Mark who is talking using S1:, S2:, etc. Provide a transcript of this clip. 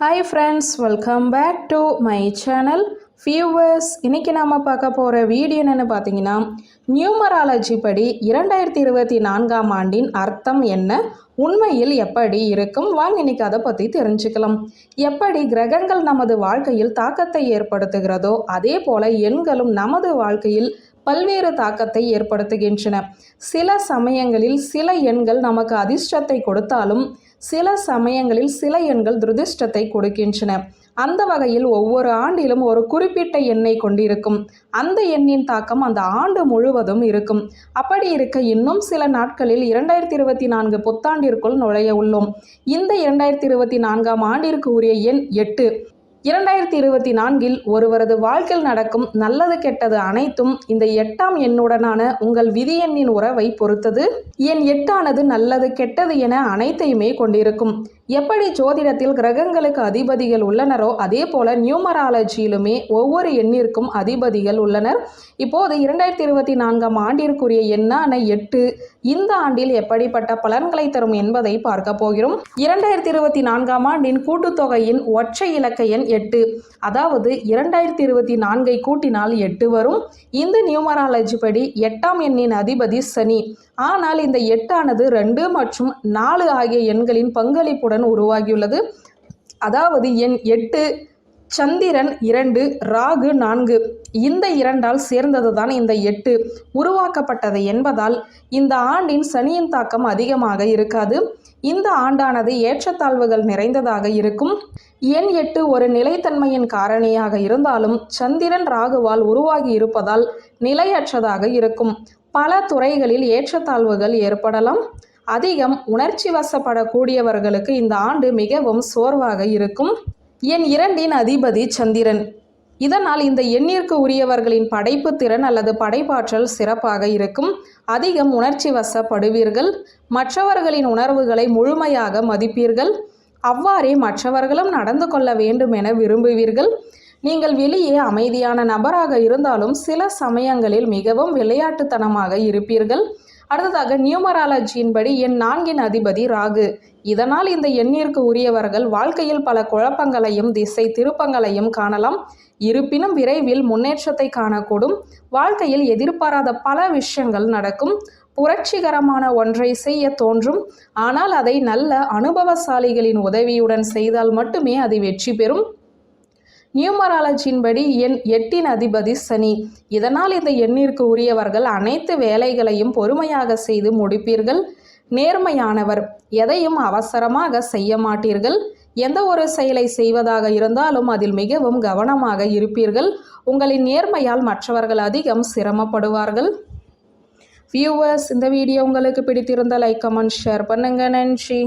S1: Hi friends welcome back to my channel viewers இன்றைக்கி நாம் பார்க்க போகிற வீடியோ என்னென்னு பார்த்தீங்கன்னா நியூமராலஜி படி இரண்டாயிரத்தி இருபத்தி நான்காம் ஆண்டின் அர்த்தம் என்ன உண்மையில் எப்படி இருக்கும் வாங்க இன்னைக்கு அதை பற்றி தெரிஞ்சுக்கலாம். எப்படி கிரகங்கள் நமது வாழ்க்கையில் தாக்கத்தை ஏற்படுத்துகிறதோ அதே போல் எண்களும் நமது வாழ்க்கையில் பல்வேறு தாக்கத்தை ஏற்படுத்துகின்றன. சில சமயங்களில் சில எண்கள் நமக்கு அதிர்ஷ்டத்தை கொடுத்தாலும் சில சமயங்களில் சில எண்கள் துரதிர்ஷ்டத்தை கொடுக்கின்றன. அந்த வகையில் ஒவ்வொரு ஆண்டிலும் ஒரு குறிப்பிட்ட எண்ணை கொண்டிருக்கும். அந்த எண்ணின் தாக்கம் அந்த ஆண்டு முழுவதும் இருக்கும். அப்படி இருக்க இன்னும் சில நாட்களில் இரண்டாயிரத்தி இருபத்தி நான்கு புத்தாண்டிற்குள் நுழைய உள்ளோம். இந்த இரண்டாயிரத்தி இருபத்தி நான்காம் ஆண்டிற்கு உரிய எண் எட்டு. இரண்டாயிரத்தி இருபத்தி நான்கில் ஒருவரது வாழ்க்கையில் நடக்கும் நல்லது கெட்டது அனைத்தும் இந்த எட்டாம் எண்ணுடனான உங்கள் விதி எண்ணின் உறவை பொறுத்தது. என் எட்டானது நல்லது கெட்டது என அனைத்தையுமே கொண்டிருக்கும். எப்படி ஜோதிடத்தில் கிரகங்களுக்கு அதிபதிகள் உள்ளனரோ அதே போல நியூமராலஜியிலுமே ஒவ்வொரு எண்ணிற்கும் அதிபதிகள் உள்ளனர். இப்போது இரண்டாயிரத்தி இருபத்தி நான்காம் ஆண்டிற்குரிய எண்ணான எட்டு இந்த ஆண்டில் எப்படிப்பட்ட பலன்களை தரும் என்பதை பார்க்க போகிறோம். இரண்டாயிரத்தி இருபத்தி நான்காம் ஆண்டின் கூட்டுத்தொகையின் ஒற்றை இலக்க எண் எட்டு. அதாவது இரண்டாயிரத்தி இருபத்தி நான்கை கூட்டினால் எட்டு வரும். இந்த நியூமராலஜி படி எட்டாம் எண்ணின் அதிபதி சனி. ஆனால் இந்த எட்டானது ரெண்டு மற்றும் நாலு ஆகிய எண்களின் பங்களிப்புடன் உருவாகியுள்ளது. அதாவது எண் எட்டு சந்திரன் இரண்டு ராகு நான்கு. இந்த இரண்டால் சேர்ந்தது தான் இந்த எட்டு. உருவாக்கப்பட்டது என்பதால் இந்த ஆண்டின் சனியின் தாக்கம் அதிகமாக இருக்காது. இந்த ஆண்டானது ஏற்றத்தாழ்வுகள் நிறைந்ததாக இருக்கும். எண் எட்டு ஒரு நிலைத்தன்மையின் காரணியாக இருந்தாலும் சந்திரன் ராகுவால் உருவாகி இருப்பதால் நிலையற்றதாக இருக்கும். பல துறைகளில் ஏற்றத்தாழ்வுகள் ஏற்படலாம். அதிகம் உணர்ச்சி வசப்படக்கூடியவர்களுக்கு இந்த ஆண்டு மிகவும் சோர்வாக இருக்கும். என் இரண்டின் அதிபதி சந்திரன். இதனால் இந்த எண்ணிற்கு உரியவர்களின் படைப்பு திறன் அல்லது படைப்பாற்றல் சிறப்பாக இருக்கும். அதிகம் உணர்ச்சி வசப்படுவீர்கள். மற்றவர்களின் உணர்வுகளை முழுமையாக மதிப்பீர்கள். அவ்வாறே மற்றவர்களும் நடந்து கொள்ள வேண்டும் என விரும்புவீர்கள். நீங்கள் வெளியே அமைதியான நபராக இருந்தாலும் சில சமயங்களில் மிகவும் விளையாட்டுத்தனமாக இருப்பீர்கள். அடுத்ததாக நியூமராலஜியின் படி என் நான்கின் அதிபதி ராகு. இதனால் இந்த எண்ணிற்கு உரியவர்கள் வாழ்க்கையில் பல குழப்பங்களையும் திசை திருப்பங்களையும் காணலாம். இருப்பினும் விரைவில் முன்னேற்றத்தை காணக்கூடும். வாழ்க்கையில் எதிர்பாராத பல விஷயங்கள் நடக்கும். புரட்சிகரமான ஒன்றை செய்ய தோன்றும். ஆனால் அதை நல்ல அனுபவசாலிகளின் உதவியுடன் செய்தால் மட்டுமே அது வெற்றி பெறும். நியூமராலஜியின்படி எண் எட்டின் அதிபதி சனி. இதனால் இந்த எண்ணிற்கு உரியவர்கள் அனைத்து வேலைகளையும் பொறுமையாக செய்து முடிப்பீர்கள். நேர்மையானவர். எதையும் அவசரமாக செய்ய மாட்டீர்கள். எந்த ஒரு செயலை செய்வதாக இருந்தாலும் அதில் மிகவும் கவனமாக இருப்பீர்கள். உங்களின் நேர்மையால் மற்றவர்கள் அதிகம் சிரமப்படுவார்கள். வியூவர்ஸ் இந்த வீடியோ உங்களுக்கு பிடித்திருந்தால் லைக் கமெண்ட் ஷேர் பண்ணுங்க. நன்றி.